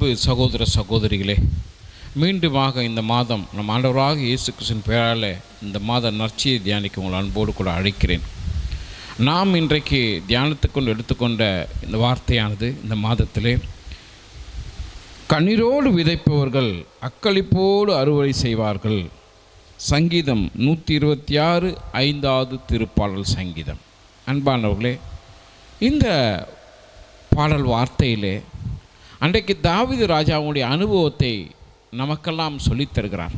சகோதர சகோதரிகளே மீண்டுமாக இந்த மாதம் நம் ஆண்டவராக இயேசு கிருஷ்ணன் பெயரால் இந்த மாத நற்சியை தியானிக்க உங்கள் அன்போடு கூட அழைக்கிறேன். நாம் இன்றைக்கு தியானத்துக்கொண்டு எடுத்துக்கொண்ட இந்த வார்த்தையானது இந்த மாதத்திலே கண்ணீரோடு விதைப்பவர்கள் அக்களிப்போடு அறுவடை செய்வார்கள். சங்கீதம் நூற்றி இருபத்தி ஆறு ஐந்தாவது திருப்பாடல் சங்கீதம். அன்பானவர்களே இந்த பாடல் வார்த்தையிலே அன்றைக்கு தாவிது ராஜாவுடைய அனுபவத்தை நமக்கெல்லாம் சொல்லித் தருகிறார்.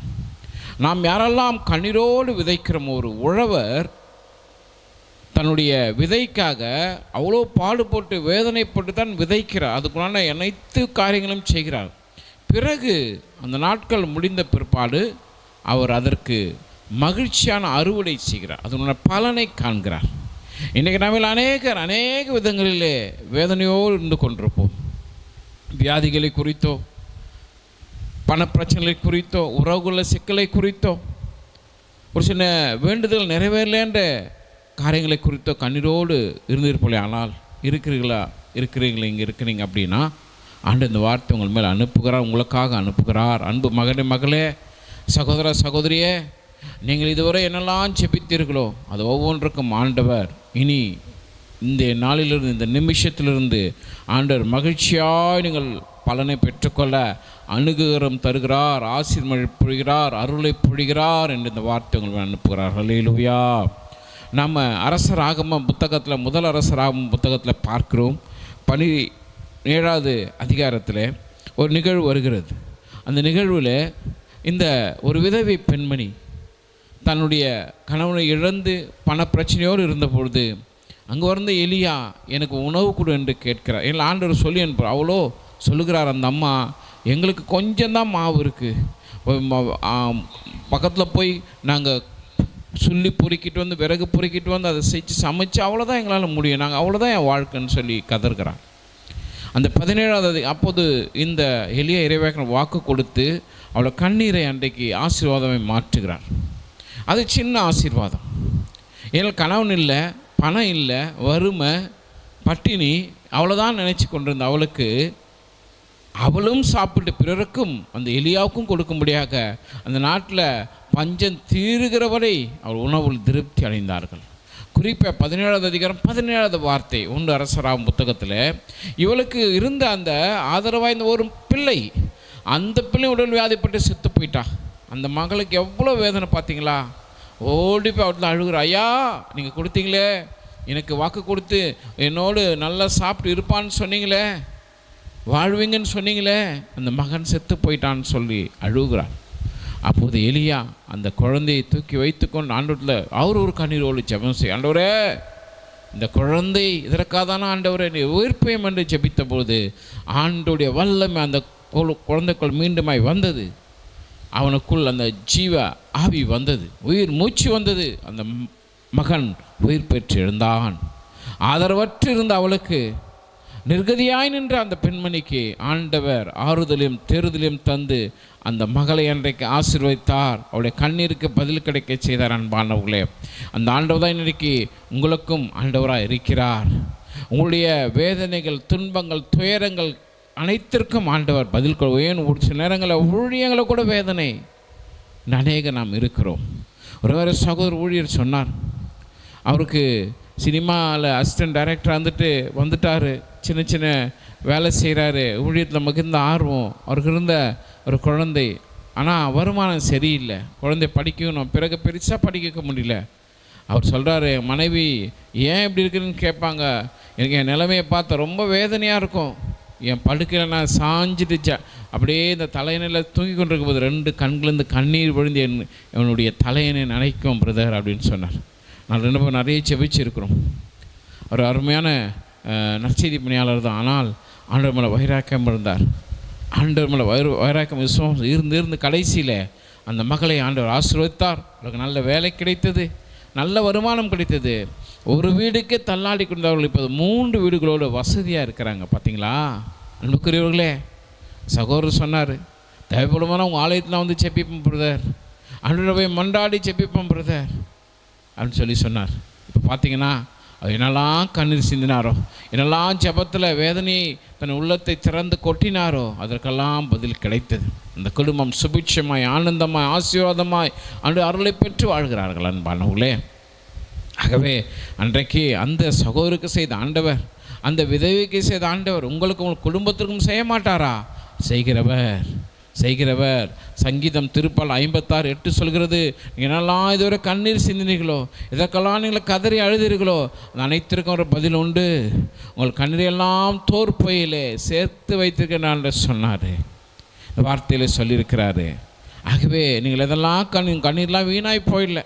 நாம் யாரெல்லாம் கண்ணீரோடு விதைக்கிறோம் ஒரு உழவர் தன்னுடைய விதைக்காக அவ்வளோ பாடுபட்டு வேதனைப்பட்டு தான் விதைக்கிறார். அதுக்குள்ளான அனைத்து காரியங்களும் செய்கிறார். பிறகு அந்த நாட்கள் முடிந்த பிற்பாடு அவர் அதற்கு மகிழ்ச்சியான அறுவடை செய்கிறார். அதனுடைய பலனை காண்கிறார். இன்றைக்கு நம்ம அநேகர் அநேக விதங்களிலே வேதனையோடு இருந்து கொண்டிருப்போம். வியாதிகளை குறித்தோ பணப்பிரச்சனைகளை குறித்தோ உறவுகள சிக்கலை குறித்தோ ஒரு சின்ன வேண்டுதல் நிறைவேறலேன்ற காரியங்களை குறித்தோ கண்ணீரோடு இருந்திருப்போலே ஆனால் இருக்கிறீங்களா இருக்கிறீங்களா இங்கே இருக்கிறீங்க அப்படின்னா ஆண்டு இந்த வார்த்தை உங்கள் மேலே அனுப்புகிறார் உங்களுக்காக அனுப்புகிறார். அன்பு மகனே மகளே சகோதர சகோதரியே நீங்கள் இதுவரை என்னெல்லாம் செபித்தீர்களோ அது ஒவ்வொன்றுக்கும் ஆண்டவர் இனி இந்த நாளிலிருந்து இந்த நிமிஷத்திலிருந்து ஆண்டவர் மகிழ்ச்சியாய் நீங்கள் பலனை பெற்றுக்கொள்ள அணுகுகரம் தருகிறார் ஆசிர்மழை பொழிகிறார் அருளை பொழிகிறார் என்று இந்த வார்த்தை உங்களை அனுப்புகிறார்கள் ஹalleluya நம்ம அரசர் ஆகம புத்தகத்தில் முதல் அரசர் ஆகம புத்தகத்தில் பார்க்கிறோம். பனி ஏழாவது அதிகாரத்தில் ஒரு நிகழ்வு வருகிறது. அந்த நிகழ்வில் இந்த ஒரு விதவை பெண்மணி தன்னுடைய கணவனை இழந்து பணப்பிரச்சனையோடு இருந்த பொழுது அங்கே வந்த எலியா எனக்கு உணவு கொடு என்று கேட்கிறார். எங்கள் ஆண்டவர் சொல்லி அனுப்புகிறார் அவ்வளோ சொல்லுகிறார் அந்த அம்மா எங்களுக்கு கொஞ்சம்தான் மாவு இருக்குது பக்கத்தில் போய் நாங்கள் சொல்லி பொறுக்கிட்டு வந்து விறகு பொறுக்கிட்டு வந்து அதை செஞ்சு சமைச்சு அவ்வளோதான் எங்களால் முடியும். நாங்கள் அவ்வளோதான் என் வாழ்க்கைன்னு சொல்லி கதறுகிறான். அந்த பதினேழாவது அப்போது இந்த எளிய இறைவேக்கன் வாக்கு கொடுத்து அவளை கண்ணீரை அன்றைக்கு ஆசீர்வாதமே மாற்றுகிறார். அது சின்ன ஆசீர்வாதம். ஏன்னா கணவன் இல்லை பணம் இல்லை வறுமை பட்டினி அவ்வளோதான் நினச்சி கொண்டிருந்த அவளுக்கு அவளும் சாப்பிட்டு பிறருக்கும் அந்த எலியாவுக்கும் கொடுக்கும்படியாக அந்த நாட்டில் பஞ்சம் தீருகிற வரை அவள் உணவில் திருப்தி அடைந்தார்கள். குறிப்பாக பதினேழாவது அதிகாரம் பதினேழாவது வார்த்தை ஒன்று அரசராம் புத்தகத்தில் இவளுக்கு இருந்த அந்த ஆதரவாய்ந்த ஒரு பிள்ளை அந்த பிள்ளை உடல் வியாதிப்பட்டு செத்து போயிட்டா. அந்த மகளுக்கு எவ்வளோ வேதனை பார்த்தீங்களா? ஓடி போய் அவர்கிட்ட அழுகிற ஐயா நீங்கள் கொடுத்தீங்களே எனக்கு வாக்கு கொடுத்து என்னோடு நல்லா சாப்பிட்டு இருப்பான்னு சொன்னீங்களே வாழ்வீங்கன்னு சொன்னீங்களே. அந்த மகன் செத்து போயிட்டான்னு சொல்லி அழுகிறான். அப்போது எலியா அந்த குழந்தையை தூக்கி வைத்துக்கொண்டு ஆண்டவத்தில் அவர் ஒரு கண்ணீரோடு ஜெபம் செய்ய ஆண்டவரே இந்த குழந்தை இதற்காக தானே ஆண்டவரே நீ உயிர்ப்பையும் என்று ஜெபித்த போது ஆண்டோடைய வல்லமை அந்த குழந்தைக்குள் மீண்டுமாய் வந்தது. அவனுக்குள் அந்த ஜீவ ஆவி வந்தது. உயிர் மூச்சு வந்தது. அந்த மகன் உயிர் பெற்று எழுந்தான். ஆதரவற்று இருந்த அவளுக்கு நிர்கதியாய் நின்ற அந்த பெண்மணிக்கு ஆண்டவர் ஆறுதலையும் தேறுதலையும் தந்து அந்த மகளை அன்றைக்கு ஆசீர்வதித்தார். அவளுடைய கண்ணீருக்கு பதில் கிடைக்க செய்தார் அன்பானவர்களே அந்த ஆண்டவர் தான் இன்றைக்கு உங்களுக்கும் ஆண்டவராக இருக்கிறார். உங்களுடைய வேதனைகள் துன்பங்கள் துயரங்கள் அனைத்திற்கும் ஆண்டவர் பதில் கொள் ஏன் ஒரு சில நேரங்களில் ஊழியங்களை கூட வேதனை. அநேக நாம் இருக்கிறோம். ஒரு வேறு சகோதரர் ஊழியர் சொன்னார். அவருக்கு சினிமாவில் அசிஸ்டன்ட் டைரக்டர் வந்துட்டு வந்துட்டார். சின்ன சின்ன வேலை செய்கிறாரு ஊழியத்தில் மிகுந்த ஆர்வம். அவருக்கு இருந்த ஒரு குழந்தை. ஆனால் வருமானம் சரியில்லை. குழந்தை படிக்கணும். பிறகு பெருசாக படிக்க முடியல. அவர் சொல்கிறாரு மனைவி ஏன் இப்படி இருக்குன்னு கேட்பாங்க. எனக்கு என் நிலைமையை பார்த்தா ரொம்ப வேதனையாக இருக்கும். என் படுக்கையில் நான் சாஞ்சிட்டு ஜ அப்படியே இந்த தலையணையில் தூங்கி கொண்டிருக்கும் போது ரெண்டு கண்களிலிருந்து கண்ணீர் விழுந்து என் என்னுடைய தலையணை நினைக்கும் பிரதர் அப்படின்னு சொன்னார். நான் ரெண்டு பேரும் நிறைய செபிச்சிருக்கிறோம் ஒரு அருமையான நற்செய்தி பணியாளர் தான். ஆனால் ஆண்டவர் மேலே வைராக்கியம் இருந்தார். ஆண்டவர் மேலே வயிறு வைராக்கம் விசுவாசம் இருந்து இருந்து கடைசியில் அந்த மகளை ஆண்டவர் ஆசீர்வதித்தார். அவருக்கு நல்ல வேலை கிடைத்தது. நல்ல வருமானம் கிடைத்தது. ஒரு வீடுக்கே தள்ளாடி கொண்டவர்கள் இப்போ மூன்று வீடுகளோட வசதியாக இருக்கிறாங்க பார்த்தீங்களா? அன்புக்குரியவர்களே சகோதரர் சொன்னார் தேவைப்படுமான உங்கள் ஆலயத்தில் வந்து செப்பிப்போம் பிரதர். அன்று போய் மண்டாடி செப்பிப்போம் பிரதர். அப்படின்னு சொல்லி சொன்னார். இப்போ பார்த்தீங்கன்னா அது என்னெல்லாம் கண்ணீர் சிந்தினாரோ என்னெல்லாம் ஜெபத்தில் வேதனையை தன் உள்ளத்தை திறந்து கொட்டினாரோ அதற்கெல்லாம் பதில் கிடைத்தது. அந்த குடும்பம் சுபிட்சமாய் ஆனந்தமாய் ஆசீர்வாதமாய் அன்று அருளை பெற்று வாழ்கிறார்கள் அன்பானவர்களே. ஆகவே அன்றைக்கு அந்த சகோதருக்கு செய்த ஆண்டவர் அந்த விதவிக்கு செய்த ஆண்டவர் உங்களுக்கு உங்கள் குடும்பத்திற்கும் செய்ய மாட்டாரா? செய்கிறவர் செய்கிறவர். சங்கீதம் திருப்பால் ஐம்பத்தாறு எட்டு சொல்கிறது என்னெல்லாம் இதுவரை கண்ணீர் சிந்தினீர்களோ? இதற்கெல்லாம் நீங்கள் கதறி அழுதீர்களோ? அந்த அனைத்திற்கும் ஒரு பதில் உண்டு. உங்கள் கண்ணீரெல்லாம் தோற்பையிலே சேர்த்து வைத்திருக்கிறேன் என்று சொன்னார். இந்த வார்த்தையில் சொல்லியிருக்கிறாரு. ஆகவே நீங்கள் இதெல்லாம் கண் கண்ணீர்லாம் வீணாய் போயிடல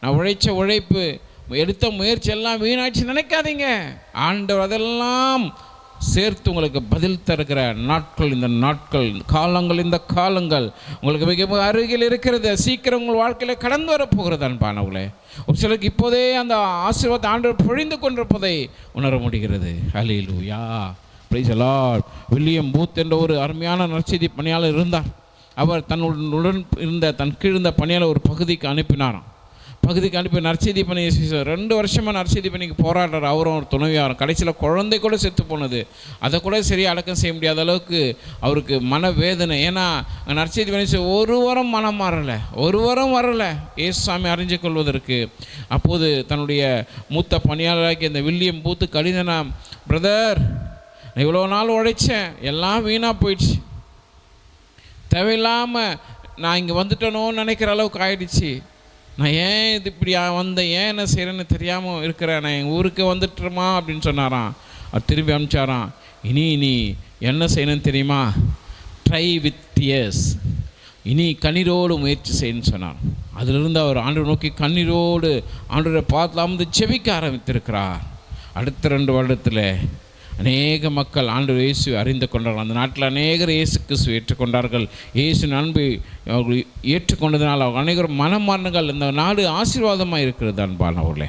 நான் உழைச்ச உழைப்பு எடுத்த முயற்சியெல்லாம் வீணாட்சி நினைக்காதீங்க. ஆண்டவர் அதெல்லாம் சேர்த்து உங்களுக்கு பதில் தருகிற நாட்கள் இந்த நாட்கள் காலங்கள் இந்த காலங்கள் உங்களுக்கு மிக மிக அருகில் இருக்கிறது. சீக்கிரம் உங்கள் வாழ்க்கையில் கடந்து வரப்போகிறது அன்பானவங்களே ஒரு சிலருக்கு இப்போதே அந்த ஆசீர்வாத ஆண்டவர் பொழிந்து கொண்டிருப்பதை உணர முடிகிறது. Hallelujah praise the William Booth என்ற ஒரு அருமையான நற்செய்தி பணியாளர் இருந்தார். அவர் தன்னுடன் இருந்த தன் கீழ் இருந்த பணியாளர் ஒரு பகுதிக்கு அனுப்பினாராம். பகுதிக்கு அனுப்பி நற்செய்தி பணி ரெண்டு வருஷமாக நற்செய்தி பணிக்கு போராடுறார். அவரும் ஒரு துணைவியாரும். கடைசியில் குழந்தை கூட செத்து போனது. அதை கூட சரியாக அடக்கம் செய்ய முடியாத அளவுக்கு அவருக்கு மனவேதனை. ஏன்னா அங்க நற்செய்தி பணி ஒரு வாரம் மனம் மாறலை. ஒரு வாரம் வரலை. ஏசுசாமி அறிஞ்சு கொள்வதற்கு. அப்போது தன்னுடைய மூத்த பணியாளராக்கி இந்த வில்லியம் பூத்து கடிதனா பிரதர் நான் இவ்வளோ நாள் உழைச்சேன். எல்லாம் வீணாக போயிடுச்சு. தேவையில்லாமல் நான் இங்கே வந்துட்டேனோன்னு நினைக்கிற அளவுக்கு ஆயிடுச்சு. நான் ஏன் இது இப்படி வந்தேன் ஏன் என்ன செய்கிறேன்னு தெரியாமல் இருக்கிறேன் நான் எங்கள் ஊருக்கு வந்துட்டுருமா அப்படின்னு சொன்னாராம். அவர் திரும்பி அனுப்பிச்சாராம். இனி இனி என்ன செய்யணும்னு தெரியுமா? ட்ரை வித் டியர்ஸ் இனி கண்ணீரோடு முயற்சி செய்யணும்னு சொன்னார் அதிலிருந்து அவர் ஆண்டு நோக்கி கண்ணீரோடு ஆண்டவரை பார்த்து வந்து செவிக்க ஆரம்பித்திருக்கிறார். அடுத்த ரெண்டு வருடத்தில் அநேக மக்கள் ஆண்டு இயேசு அறிந்து கொண்டார்கள். அந்த நாட்டில் அநேகர் இயேசு கிறிஸ்து ஏற்றுக்கொண்டார்கள். இயேசு அன்பு அவர்கள் ஏற்றுக்கொண்டதினால் அவங்க அநேகர் மனமாறுங்கள் இந்த நாடு ஆசீர்வாதமாக இருக்கிறது அன்பானவர்களே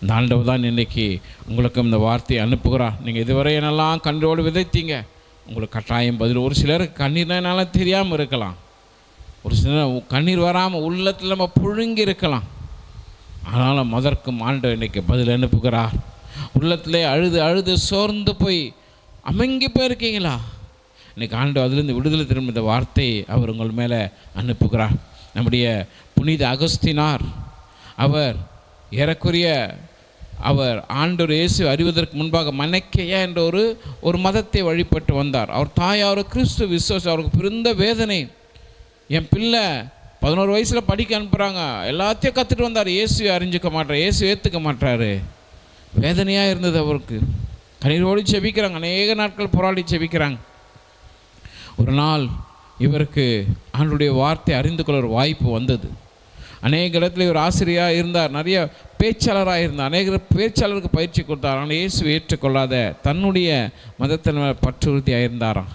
அந்த ஆண்டவர் தான் இன்றைக்கி உங்களுக்கு இந்த வார்த்தையை அனுப்புகிறார். நீங்கள் இதுவரை என்னெல்லாம் கண்ணோடு விதைத்தீங்க? உங்களுக்கு கட்டாயம் பதில். ஒரு சிலருக்கு கண்ணீர் தெரியாமல் இருக்கலாம். ஒரு சிலர் கண்ணீர் வராமல் உள்ளத்தில் நம்ம புழுங்கி இருக்கலாம். ஆனாலும் மதற்கும் ஆண்டவர் இன்னைக்கு பதில் அனுப்புகிறார். உள்ளத்திலே அழுது அழுது சோர்ந்து போய் அமங்கி போயிருக்கீங்களா? இன்னைக்கு ஆண்டு அதிலிருந்து விடுதலை திரும்ப இந்த வார்த்தை அவர் உங்கள் மேலே அனுப்புகிறார். நம்முடைய புனித அகஸ்தினார் அவர் ஏறக்குறைய அவர் ஆண்டவர் இயேசு அறிவதற்கு முன்பாக மனைக்கையா என்ற ஒரு ஒரு மதத்தை வழிபட்டு வந்தார். அவர் தாயார் கிறிஸ்து விசுவாசம் அவருக்கு பிறந்த வேதனை. என் பிள்ளை பதினோரு வயசில் படிக்க அனுப்புகிறாங்க எல்லாத்தையும் கற்றுட்டு வந்தார். இயேசு அறிஞ்சிக்க மாட்டார் இயேசு ஏற்றுக்க மாட்டார் வேதனையாக இருந்தது அவருக்கு. கண்ணீரோடு செபிக்கிறாங்க. அநேக நாட்கள் போராடி செபிக்கிறாங்க. ஒரு நாள் இவருக்கு ஆண்டுடைய வார்த்தை அறிந்து கொள்ள ஒரு வாய்ப்பு வந்தது. அநேக இடத்துல இவர் ஆசிரியராக இருந்தார். நிறைய பேச்சாளராக இருந்தார். அநேக பேச்சாளருக்கு பயிற்சி கொடுத்தார். ஆனால் இயேசு ஏற்றுக்கொள்ளாத தன்னுடைய மதத்தின் பற்றுறுதியாக இருந்தாராம்.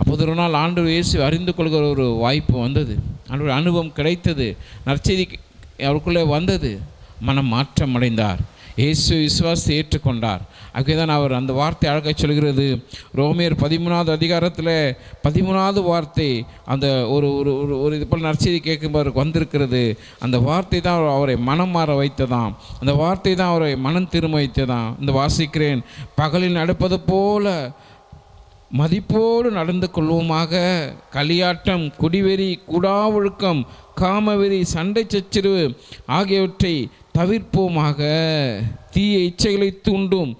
அப்போது ஒரு நாள் ஆண்டு இயேசு அறிந்து கொள்கிற ஒரு வாய்ப்பு வந்தது. ஆண்டு அனுபவம் கிடைத்தது. நற்செய்தி அவருக்குள்ளே வந்தது. மனம் மாற்றம் அடைந்தார் இயேசு விசுவாசத்தை ஏற்றுக்கொண்டார். அப்படிதான் அவர் அந்த வார்த்தை அழகாக சொல்கிறது. ரோமியர் பதிமூணாவது அதிகாரத்தில் பதிமூணாவது வார்த்தை அந்த ஒரு ஒரு ஒரு ஒரு இது போல் நற்செய்தி கேட்கும்போது வந்திருக்கிறது. அந்த வார்த்தை தான் அவரை மனம் மாற வைத்ததாம். அந்த வார்த்தை தான் அவரை மனம் திரும்ப வைத்ததாம். இந்த வாசிக்கிறேன் பகலில் நடப்பது போல மதிப்போடு நடந்து கொள்வோமாக. களியாட்டம் குடிவெறி குடாவொழுக்கம் காமவெறி சண்டை சச்சரவு ஆகியவற்றை தவிர்ப்போமாக. தீய இச்சைகளை தூண்டும்.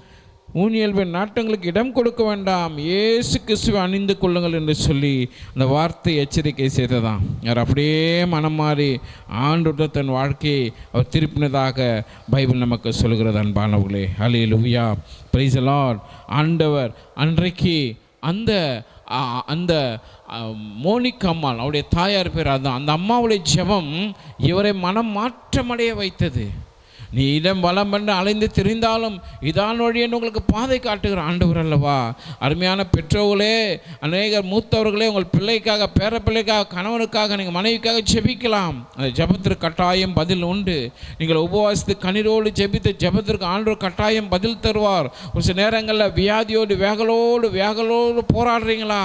ஊனியல்ப நாட்டங்களுக்கு இடம் கொடுக்க வேண்டாம். இயேசு கிறிஸ்துவை அணிந்து கொள்ளுங்கள் என்று சொல்லி அந்த வார்த்தை எச்சரிக்கை செய்ததாம். யார் அப்படியே மனம் மாறி ஆண்டுடன் தன் வாழ்க்கையை அவர் திருப்பினதாக பைபிள் நமக்கு சொல்கிறது அன்பானவர்களே. அலே லுவியா பிரைஸ் ஆண்டவர் அன்றைக்கு அந்த அந்த மோனிக் அம்மாள் அவருடைய தாயார் பேர் அதுதான் அந்த அம்மாவுடைய ஜெபம் இவரை மனம் மாற்றமடைய வைத்தது. நீ இடம் வளம் என்று அலைந்து திரிந்தாலும் இதான் வழி என்று உங்களுக்கு பாதை காட்டுகிற ஆண்டவர் அல்லவா? அருமையான பெற்றோர்களே அநேகர் மூத்தவர்களே உங்கள் பிள்ளைக்காக பேர பிள்ளைக்காக கணவனுக்காக நீங்கள் மனைவிக்காக ஜெபிக்கலாம். அந்த ஜெபத்திற்கு கட்டாயம் பதில் உண்டு. நீங்கள் உபவாசித்து கண்ணீரோடு ஜெபித்து ஜெபத்திற்கு ஆண்டவர் கட்டாயம் பதில் தருவார். ஒரு சில நேரங்களில் வியாதியோடு வேகலோடு வேகலோடு போராடுறீங்களா?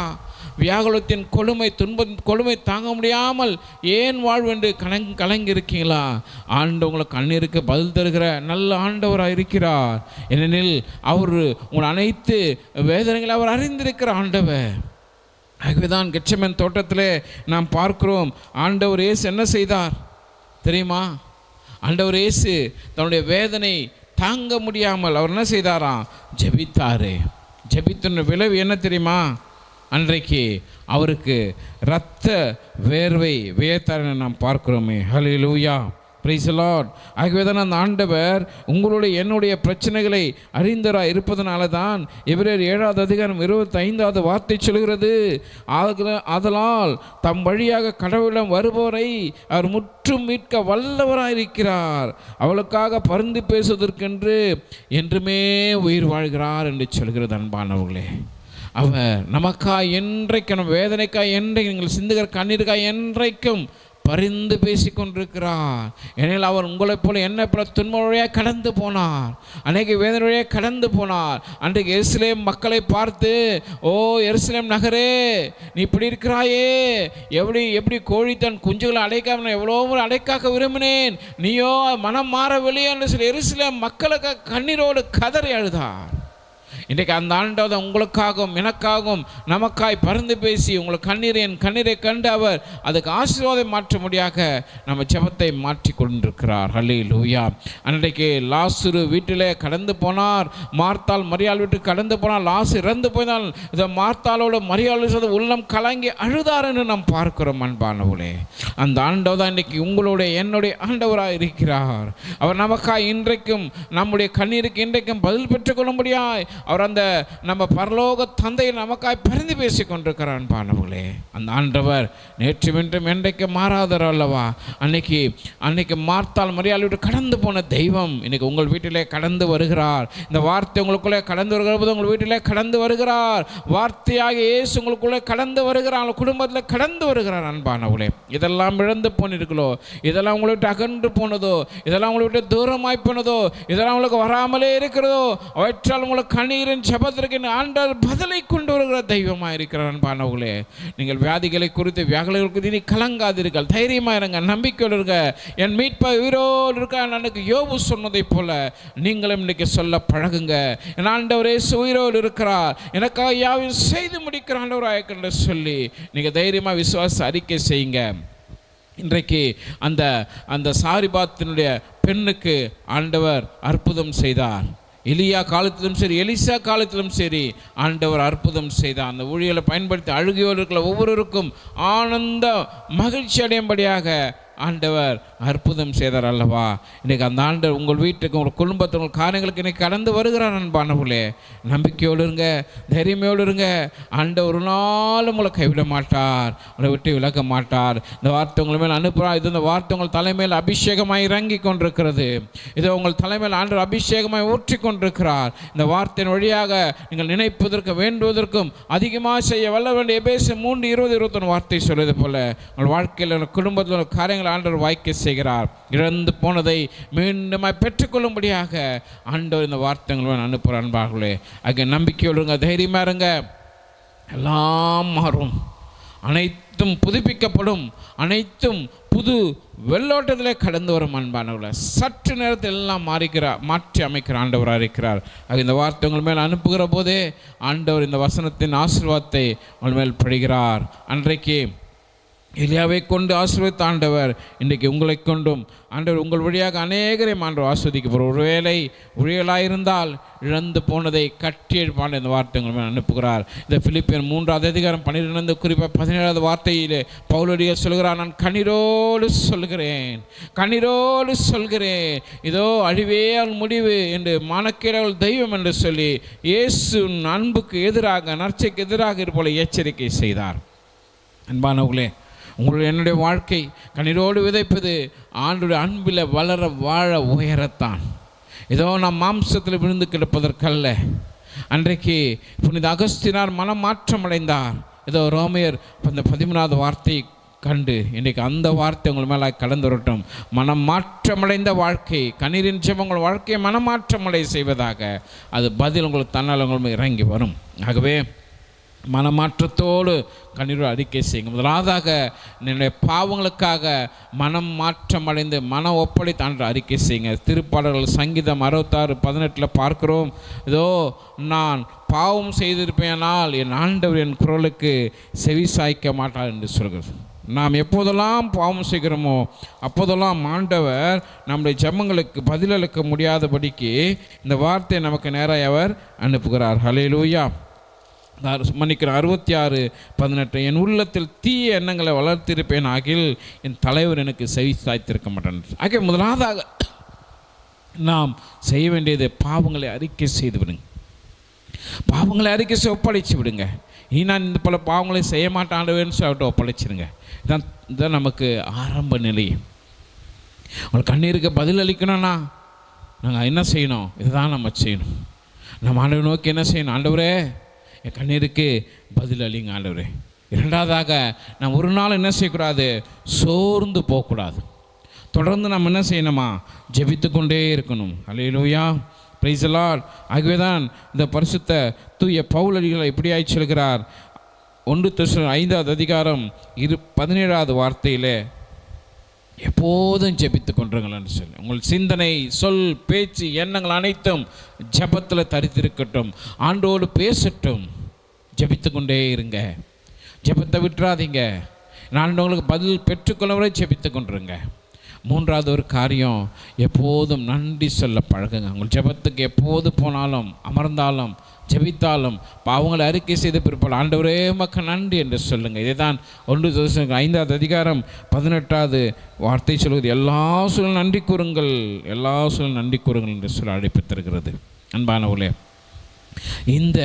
வியாகுலத்தின் கொடுமை துன்ப கொடுமை தாங்க முடியாமல் ஏன் வாழ்வென்று கலங் கலங்கி இருக்கீங்களா ஆண்டு உங்களை கண்ணீருக்கு பதில் தருகிற நல்ல ஆண்டவராக இருக்கிறார். ஏனெனில் அவர் உங்கள் அனைத்து வேதனைகளை அவர் அறிந்திருக்கிற ஆண்டவர். ஆகவேதான் கெச்சமன் தோட்டத்தில் நாம் பார்க்கிறோம் ஆண்டவர் இயேசு என்ன செய்தார்? தெரியுமா? ஆண்டவர் இயேசு தன்னுடைய வேதனை தாங்க முடியாமல் அவர் என்ன செய்தாராம்? ஜெபித்தாரு. ஜெபித்தின விளைவு என்ன தெரியுமா? அன்றைக்கு அவருக்கு இரத்த வேர்வை வேத்தாரனை நாம் பார்க்கிறோமே. ஹலே லூயா பிரைசலாட் லார்ட் ஆகவே தான் அந்த ஆண்டவர் உங்களுடைய என்னுடைய பிரச்சனைகளை அறிந்தராக இருப்பதனால தான் இவரர் ஏழாவது அதிகாரம் இருபத்தி ஐந்தாவது வார்த்தை சொல்கிறது ஆதல- ஆதலால் தம் வழியாக கடவுளிடம் வருபவரை அவர் முற்றும் மீட்க வல்லவராக இருக்கிறார். அவளுக்காக பருந்து பேசுவதற்கென்று என்றுமே உயிர் வாழ்கிறார் என்று சொல்கிறது அன்பானவர்களே. அவர் நமக்காய் என்றைக்கும் நம் வேதனைக்காய் என்றைக்கும் நீங்கள் சிந்துகிற கண்ணீருக்காய் என்றைக்கும் பரிந்து பேசிக்கொண்டிருக்கிறார். ஏனெனில் அவர் உங்களைப் போல என்ன போல துன்ப வழியாக கடந்து போனார். அநேக வேதனை வழியாக கடந்து போனார். அன்றைக்கு எருசலேம் மக்களை பார்த்து ஓ எருசலேம் நகரே நீ இப்படி இருக்கிறாயே. எப்படி எப்படி கோழி தன் குஞ்சுகளை அடைக்காம நான் எவ்வளோ முறை அடைக்காக்க விரும்பினேன்? நீயோ மனம் மாற என்று சொல்லி எருசலேம் மக்களுக்கு கண்ணீரோடு கதறி அழுதார். இன்றைக்கு அந்த ஆண்டவர் உங்களுக்காகவும் எனக்காகவும் நமக்காய் பறந்து பேசி உங்களுக்கு கண்ணீர் என் கண்ணீரை கண்டு அவர் அதுக்கு ஆசீர்வாதம் மாற்ற முடியாக நம்ம ஜபத்தை மாற்றி கொண்டிருக்கிறார். ஹலே லூயா அன்றைக்கு லாசுரு வீட்டிலே கடந்து போனார். மார்த்தால் மரியாள் வீட்டுக்கு கடந்து போனால் லாசு இறந்து போனால் இதை மார்த்தாலோட மரியாள் உள்ளம் கலங்கி அழுதார் என்று நாம் பார்க்கிறோம் அன்பானவளே அந்த ஆண்டவர் தான் இன்றைக்கு உங்களுடைய என்னுடைய ஆண்டவராக இருக்கிறார். அவர் நமக்காய் இன்றைக்கும் நம்முடைய கண்ணீருக்கு இன்றைக்கும் பதில் பெற்றுக்கொள்ளும்படியாய் அவர் பிறந்த நம்ம பரலோக தந்தையை நமக்காய் பரிந்து பேசி கொண்டிருக்கிறான் பானவர்களே அந்த ஆண்டவர் நேற்று இன்றும் என்றைக்கு மாறாதவர் அல்லவா? அன்னைக்கு அன்னைக்கு மார்த்தால் மரியாதை விட்டு கடந்து போன தெய்வம் இன்னைக்கு உங்கள் வீட்டிலே கடந்து வருகிறார். இந்த வார்த்தை உங்களுக்குள்ளே கடந்து வருகிற போது உங்கள் வீட்டிலே கடந்து வருகிறார். வார்த்தையாக இயேசு உங்களுக்குள்ளே கடந்து வருகிறார். உங்கள் குடும்பத்தில் கடந்து வருகிறார் அன்பானவர்களே. இதெல்லாம் இழந்து போனிருக்கலோ இதெல்லாம் உங்களை விட்டு அகன்று போனதோ? இதெல்லாம் உங்களை விட்டு தூரமாய் போனதோ? இதெல்லாம் உங்களுக்கு வராமலே இருக்கிறதோ? அவற்றால் உங்களுக்கு ஆயிரம் ஜபத்திற்கு ஆண்டால் பதிலை கொண்டு வருகிற தெய்வமாக இருக்கிறார் அன்பானவர்களே. நீங்கள் வியாதிகளை குறித்து வியாதிகளை குறித்து இனி கலங்காதீர்கள். தைரியமாக இருங்க நம்பிக்கையோடு இருங்க. என் மீட்ப உயிரோடு இருக்க எனக்கு யோபு சொன்னதைப் போல நீங்களும் இன்னைக்கு சொல்ல பழகுங்க. என் ஆண்டவரே உயிரோடு இருக்கிறார். எனக்காக யாவையும் செய்து முடிக்கிற ஆண்டவராக சொல்லி நீங்கள் தைரியமாக விசுவாச அறிக்கை செய்யுங்க. இன்றைக்கு அந்த அந்த சாரிபாத்தினுடைய பெண்ணுக்கு ஆண்டவர் அற்புதம் செய்தார். எலியா காலத்திலும் சரி எலிசா காலத்திலும் சரி ஆண்டவர் அற்புதம் செய்தார் அந்த ஊழியலை பயன்படுத்தி அழுகையோடு இருக்கிற ஒவ்வொருவருக்கும் ஆனந்த மகிழ்ச்சி அடையும்படியாக ஆண்டவர் அற்புதம் செய்தார் அல்லவா? இன்றைக்கு அந்த ஆண்டவர் உங்கள் வீட்டுக்கு உங்கள் குடும்பத்தில் உங்கள் காரியங்களுக்கு இன்றைக்கி கடந்து வருகிறார் அன்பானவர்களே. நம்பிக்கையோடு இருங்க தைரியமையோடு இருங்க. ஆண்டவர் ஒரு நாளும் உங்களை கைவிட மாட்டார் உங்களை விட்டு விலக மாட்டார். இந்த வார்த்தை உங்கள் மேல் அனுப்புகிறார் இது இந்த வார்த்தை உங்கள் தலைமையில் அபிஷேகமாக இறங்கி கொண்டிருக்கிறது. இது உங்கள் தலைமையில் ஆண்டவர் அபிஷேகமாய் ஊற்றி கொண்டிருக்கிறார். இந்த வார்த்தையின் வழியாக நீங்கள் நினைப்பதற்கு வேண்டுவதற்கும் அதிகமாக செய்ய வல்ல வேண்டிய பேச மூன்று இருபது இருபத்தொன்று வார்த்தை சொல்வது போல. உங்கள் வாழ்க்கையில் உங்கள் குடும்பத்தில் காரியங்கள் காரியங்கள் ஆண்டவர் வாய்க்க செய்கிறார். இழந்து போனதை மீண்டுமாய் பெற்றுக்கொள்ளும்படியாக ஆண்டவர் இந்த வார்த்தைகள் அனுப்புகிற அன்பார்களே. அங்கே நம்பிக்கையோடு இருங்க தைரியமாக இருங்க. எல்லாம் மாறும். அனைத்தும் புதுப்பிக்கப்படும். அனைத்தும் புது வெள்ளோட்டத்திலே கடந்து வரும் அன்பானவர்களை. சற்று நேரத்தில் எல்லாம் மாறிக்கிறார் மாற்றி அமைக்கிற ஆண்டவராக இருக்கிறார். ஆக இந்த வார்த்தை உங்கள் மேல் அனுப்புகிற போதே ஆண்டவர் இந்த வசனத்தின் ஆசீர்வாதத்தை உங்கள் மேல் படுகிறார். அன்றைக்கு எலியாவை கொண்டு ஆசீர்வதித்த ஆண்டவர் இன்றைக்கு உங்களை கொண்டும் ஆண்டவர் உங்கள் வழியாக அநேகரை ஆண்டவர் ஆஸ்வதிக்க ஒருவேளை ஊழியலாயிருந்தால் இழந்து போனதை கட்டி எழுப்பாண்டு இந்த வார்த்தை உங்கள் அனுப்புகிறார். இந்த பிலிப்பியன் மூன்றாவது அதிகாரம் பன்னிரெண்டு குறிப்பாக பதினேழாவது வார்த்தையிலே பவுலடிகள் சொல்கிறார் நான் கண்ணீரோடு சொல்கிறேன் கண்ணீரோடு சொல்கிறேன். இதோ அழிவே அவள் முடிவு என்று மானக்கேடவள் தெய்வம் என்று சொல்லி இயேசு அன்புக்கு எதிராக நற்சைக்கு எதிராக இருப்போல எச்சரிக்கை செய்தார். அன்பானவர்களே உங்களுடைய என்னுடைய வாழ்க்கை கண்ணீரோடு விதைப்பது ஆண்டுடைய அன்பில் வளர வாழ உயரத்தான். ஏதோ நாம் மாம்சத்தில் விழுந்து கிடப்பதற்கல்ல. அன்றைக்கு புனித அகஸ்தினார் மனம் மாற்றம் அடைந்தார். ஏதோ ரோமையர் அந்த பதிமூணாவது வார்த்தையை கண்டு இன்றைக்கு அந்த வார்த்தை உங்கள் மேலே கடந்து வரட்டும் மனம் மாற்றமடைந்த வாழ்க்கை கண்ணீரின் ஜெபம் உங்கள் வாழ்க்கையை மனமாற்றமடை செய்வதாக. அது பதில் உங்களுக்கு தன்னால் உங்கள் இறங்கி வரும். ஆகவே மனமாற்றத்தோடு கண்ணீரோடு அறிக்கை செய்யுங்க. முதலாவதாக என்னுடைய பாவங்களுக்காக மனம் மாற்றம் அடைந்து மன ஒப்படை தாண்ட அறிக்கை செய்யுங்க. திருப்பாடல்கள் சங்கீதம் அறுபத்தாறு பதினெட்டில் பார்க்கிறோம். இதோ நான் பாவம் செய்திருப்பேனால் என் ஆண்டவர் என் குரலுக்கு செவி சாய்க்க மாட்டார் என்று சொல்கிறது. நாம் எப்போதெல்லாம் பாவம் செய்கிறோமோ அப்போதெல்லாம் ஆண்டவர் நம்முடைய ஜெபங்களுக்கு பதிலளிக்க முடியாதபடிக்கு இந்த வார்த்தையை நமக்கு நேராக அவர் அனுப்புகிறார். ஹலே லூயா மன்னிக்கிறேன் அறுபத்தி ஆறு பதினெட்டு என் உள்ளத்தில் தீய எண்ணங்களை வளர்த்திருப்பேன் ஆகில் என் தலைவர் எனக்கு செவி சாய்த்திருக்க மாட்டேன் ஆகிய முதலாவதாக நாம் செய்ய வேண்டியது பாவங்களை அறிக்கை செய்து விடுங்க. பாவங்களை அறிக்கை செய்ய ஒப்படைச்சு விடுங்க. இனி நான் இந்த பல பாவங்களை செய்ய மாட்டாண்டுவேன்னு சொல்லிட்டு ஒப்படைச்சிருங்க. இதான் இதான் நமக்கு ஆரம்ப நிலை. உங்களுக்கு கண்ணீருக்கு பதில் அளிக்கணும்னா நாங்கள் என்ன செய்யணும்? இதுதான் நம்ம செய்யணும். நம்ம ஆண்டவர் நோக்கி என்ன செய்யணும்? ஆண்டவரே என் கண்ணீருக்கு பதில் அளிங்க ஆண்டவரே. இரண்டாவதாக நாம் ஒரு நாள் என்ன செய்யக்கூடாது? சோர்ந்து போகக்கூடாது. தொடர்ந்து நம்ம என்ன செய்யணுமா? ஜெபித்து கொண்டே இருக்கணும் அல்லையிலூயா பிரைசலால் ஆகவே தான் இந்த பரிசுத்த தூய பவுலடிகளை இப்படியாய் சொல்கிறார் ஒன்று தசு ஐந்தாவது அதிகாரம் இரு பதினேழாவது வார்த்தையில் எப்போதும் ஜெபித்து கொண்டிருங்கள்னு சொல்லி. உங்கள் சிந்தனை சொல் பேச்சு எண்ணங்கள் அனைத்தும் ஜெபத்தில் தரித்திருக்கட்டும். ஆண்டோடு பேசட்டும். ஜபித்து கொண்டே இருங்க. ஜெபத்தை விட்டுறாதீங்க. நான் உங்களுக்கு பதில் பெற்றுக்கொள்ளவரை ஜெபித்து கொண்டிருங்க. மூன்றாவது ஒரு காரியம் எப்போதும் நன்றி சொல்ல பழகுங்க. உங்கள் ஜெபத்துக்கு எப்போது போனாலும் அமர்ந்தாலும் ஜெபித்தாலும் பாவங்களை அறிக்கை செய்த பிற்பால் ஆண்டவரே மக்கள் நன்றி என்று சொல்லுங்கள் இதுதான் ஒன்று தோசம் ஐந்தாவது அதிகாரம் பதினெட்டாவது வார்த்தை சொல்வது எல்லா சூழலும் நன்றி கூறுங்கள். எல்லா சூழலும் நன்றி கூறுங்கள் என்று சொல்ல அழைப்பித்திருக்கிறது அன்பானவர்களே இந்த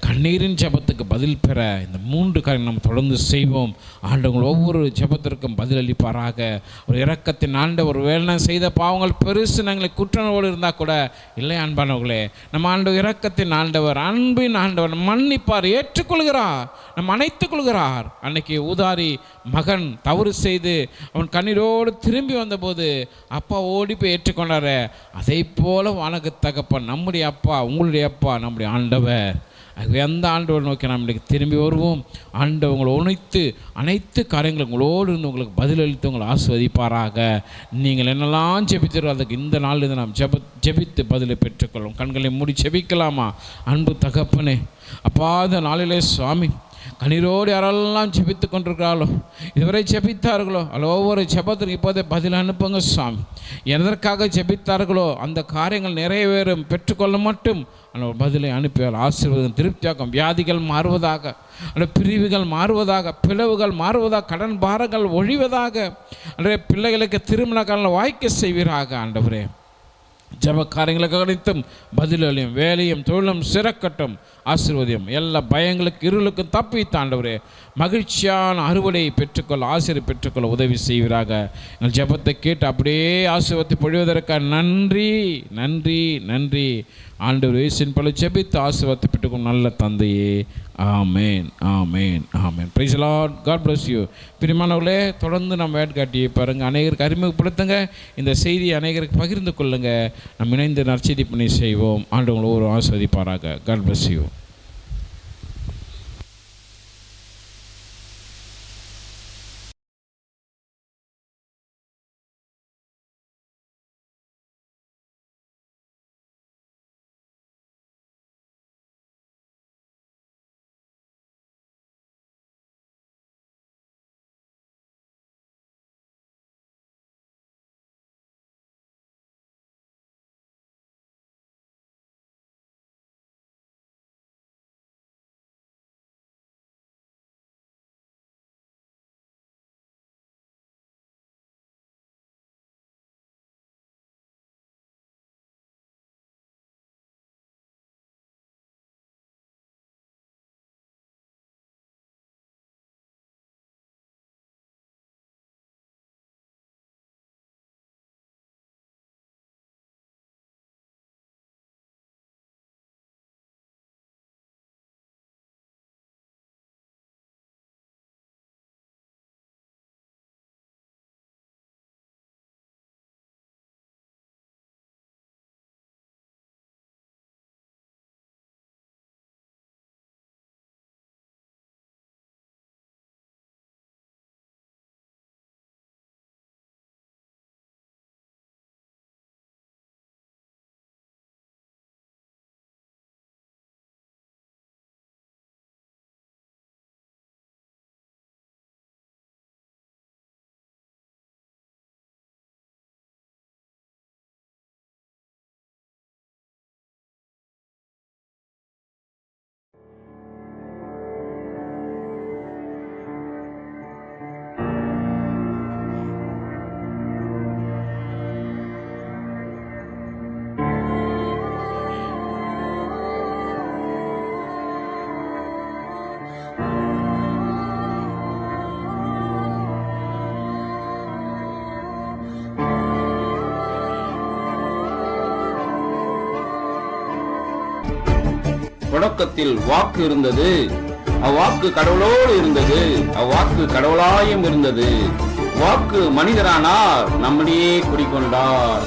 கண்ணீரின் ஜெபத்துக்கு பதில் பெற இந்த மூன்று காரியம் நம்ம தொடர்ந்து செய்வோம். ஆண்டவங்கள் ஒவ்வொரு ஜெபத்திற்கும் பதில் அளிப்பாராக. ஒரு இறக்கத்தின் ஆண்ட ஒரு வேலை செய்த பாவங்கள் பெருசு நாங்களை குற்றனோடு இருந்தால் கூட இல்லை அன்பானவர்களே நம்ம ஆண்டு இறக்கத்தின் ஆண்டவர் அன்பின் ஆண்டவர் மன்னிப்பார் ஏற்றுக்கொள்கிறார் நம் அணைத்துக் கொள்கிறார். அன்னைக்கு ஊதாரி மகன் தவறு செய்து அவன் கண்ணீரோடு திரும்பி வந்தபோது அப்பா ஓடி போய் ஏற்றுக்கொண்டாரு அதை போல வானக தகப்பன் நம்முடைய அப்பா உங்களுடைய அப்பா நம்முடைய ஆண்டவர். ஆகவே அந்த ஆண்டவர் நோக்கி நாம் இன்றைக்கு திரும்பி வருவோம். ஆண்டவர் உங்களை உணைத்து அனைத்து காரியங்களும் உங்களோடு இருந்து உங்களுக்கு பதிலளித்து உங்களை ஆஸ்வதிப்பாராக நீங்கள் என்னெல்லாம் ஜெபித்தரோ அதுக்கு இந்த நாளிலிருந்து நாம் ஜெப ஜெபித்து பதிலை பெற்றுக்கொள்ளும் கண்களை மூடி ஜெபிக்கலாமா? அன்பு தகப்பனே. அப்பா இந்த நாளிலே சுவாமி கண்ணீரோடு யாரெல்லாம் ஜெபித்து கொண்டிருக்கிறாளோ இதுவரை ஜெபித்தார்களோ அல்ல ஒவ்வொரு ஜெபத்திற்கு இப்போதே பதில் அனுப்புங்க சுவாமி. எதற்காக ஜெபித்தார்களோ அந்த காரியங்கள் நிறைவேறும் பெற்றுக்கொள்ள மட்டும். அந்த பதிலை அனுப்பியால் ஆசீர்வாதம் திருப்தியாக்கும் வியாதிகள் மாறுவதாக அந்த பிரிவுகள் மாறுவதாக பிளவுகள் மாறுவதாக கடன் பாரங்கள் ஒழிவதாக அன்றைய பிள்ளைகளுக்கு திருமண காலம் வாய்க்க செய்வீராக ஆண்டவரே. ஜப காரியங்களுக்கு அனைத்தும் பதிலளியும் வேலையும் தொழிலும் சிறக்கட்டும். ஆசீர்வதியும். எல்லா பயங்களுக்கு இருளுக்கும் தப்பி தாண்டவர். மகிழ்ச்சியான அறுவடையை பெற்றுக்கொள்ள ஆசிரியர் பெற்றுக்கொள்ள உதவி செய்வீராக. எங்கள் ஜெபத்தை கேட்டு அப்படியே ஆசீர்வத்தை பொழிவதற்காக நன்றி நன்றி நன்றி. ஆண்டவர் இயேசின் பல ஜெபித்து ஆசீர்வாதத்தை பெற்றுக்கும் நல்ல தந்தையே. Amen amen amen. Praise Lord God bless you பிரிமானவர்களே தொடர்ந்து நம்ம வேட்காட்டியை பாருங்கள் அநேகருக்கு அறிமுகப்படுத்துங்க. இந்த செய்தியை அநேகருக்கு பகிர்ந்து கொள்ளுங்கள் நம்ம இணைந்து நற்செய்தி பணி செய்வோம். ஆண்டு உங்களை ஒரு ஆஸ்வதிப்பாராக காட் பிளஸ் யூ தொடக்கத்தில் வாக்கு இருந்தது. அவ்வாக்கு கடவுளோடு இருந்தது. அவ்வாக்கு கடவுளாயும் இருந்தது. வாக்கு மனிதரானார். நம்மளையே குடிக்கொண்டார்